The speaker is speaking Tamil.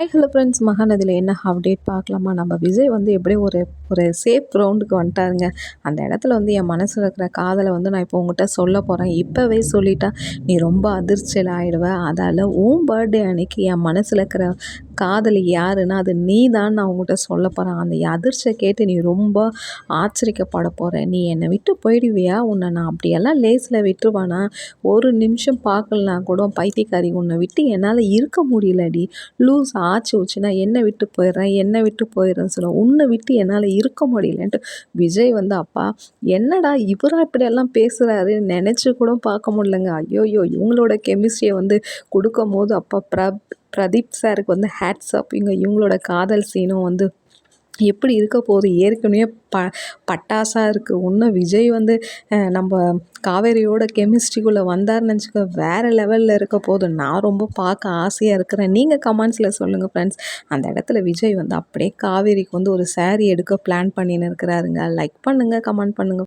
ஹலோ ஃப்ரெண்ட்ஸ் மகாநதியில் என்ன அப்டேட் பார்க்கலாமா? நம்ம விஜய் வந்து எப்படியும் ஒரு ஒரு சேஃப் க்ரௌண்டுக்கு வந்துட்டாருங்க. அந்த இடத்துல வந்து என் மனசில் இருக்கிற காதலை வந்து நான் இப்போ உங்கள்கிட்ட சொல்ல போகிறேன் இப்போவே சொல்லிட்டா நீ ரொம்ப அதிர்ச்சியில் ஆகிடுவ அதால் உன் பர்த்டே அன்னைக்கு என் மனசில் இருக்கிற காதலி யாருன்னா அது நீ தான் நான் உங்கள்கிட்ட சொல்ல போகிறேன் அந்த அதிர்ச்சியை கேட்டு நீ ரொம்ப ஆச்சரிக்கப்பட போகிற நீ என்னை விட்டு போயிடுவியா? உன்னை நான் அப்படியெல்லாம் லேஸில் விட்டுருவானா? ஒரு நிமிஷம் பார்க்கலனா கூட பைத்தியக்காரி உன்னை விட்டு என்னால் இருக்க முடியலடி. லூஸ் ஆச்சு வச்சுன்னா என்னை விட்டு போயிடுறேன் என்னை விட்டு போயிடுறேன்னு சொல்ல உன்னை விட்டு என்னால் இருக்க முடியலன்ட்டு. விஜய் வந்து அப்பா என்னடா இவராக இப்படியெல்லாம் பேசுகிறாரு நினச்சி கூட பார்க்க முடியலங்க. ஐயோயோ இவங்களோட கெமிஸ்ட்ரியை வந்து கொடுக்கும் போது அப்பா ப்ர பிரதீப் சாருக்கு வந்து ஹேட்ஸ் அப் இங்கே இவங்களோட காதல் சீனும் வந்து எப்படி இருக்க போகுது? ஏற்கனவே ப பட்டாசாக இருக்குது இன்னும் விஜய் வந்து நம்ம காவேரியோட கெமிஸ்ட்ரிக்குள்ளே வந்தார்னு நினச்சிக்க வேறு லெவலில் இருக்க போது நான் ரொம்ப பார்க்க ஆசையாக இருக்கிறேன். நீங்கள் கமெண்ட்ஸில் சொல்லுங்கள் ஃப்ரெண்ட்ஸ் அந்த இடத்துல விஜய் வந்து அப்படியே காவேரிக்கு வந்து ஒரு சேரீ எடுக்க பிளான் பண்ணின்னு இருக்கிறாருங்க. லைக் பண்ணுங்கள் கமெண்ட் பண்ணுங்கள்